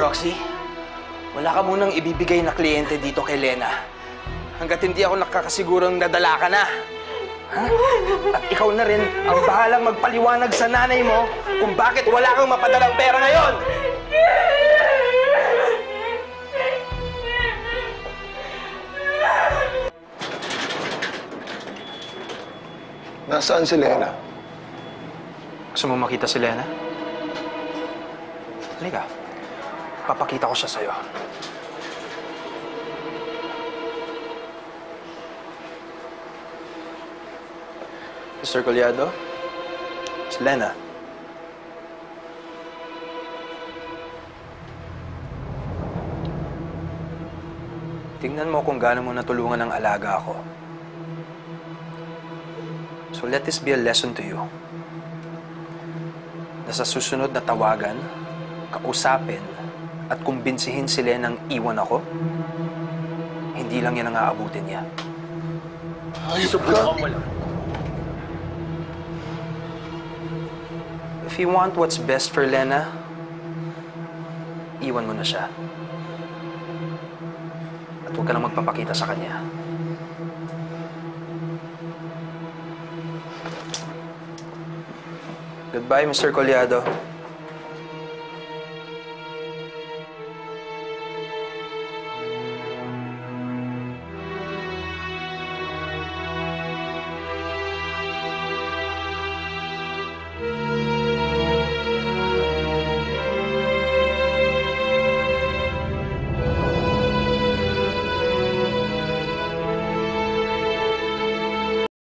Roxy, wala ka munang ibibigay na kliyente dito kay Lena. Hanggat hindi ako nakakasigurong nadala ka na. Ha? At ikaw na rin ang bahalang magpaliwanag sa nanay mo kung bakit wala kang mapadalang pera ngayon. Nasaan si Lena? Gusto mo makita si Lena? Halika. Papakita ko siya sa'yo. Mr. Collado, si Lena. Tingnan mo kung gaano mo natulungan ang alaga ako. So let this be a lesson to you na sa susunod na tawagan, kausapin, at kumbinsihin sila ng iwan ako, hindi lang yan ang aabutin niya. Ayop ka! If you want what's best for Lena, iwan mo na siya. At huwag ka nang magpapakita sa kanya. Goodbye, Mr. Collado.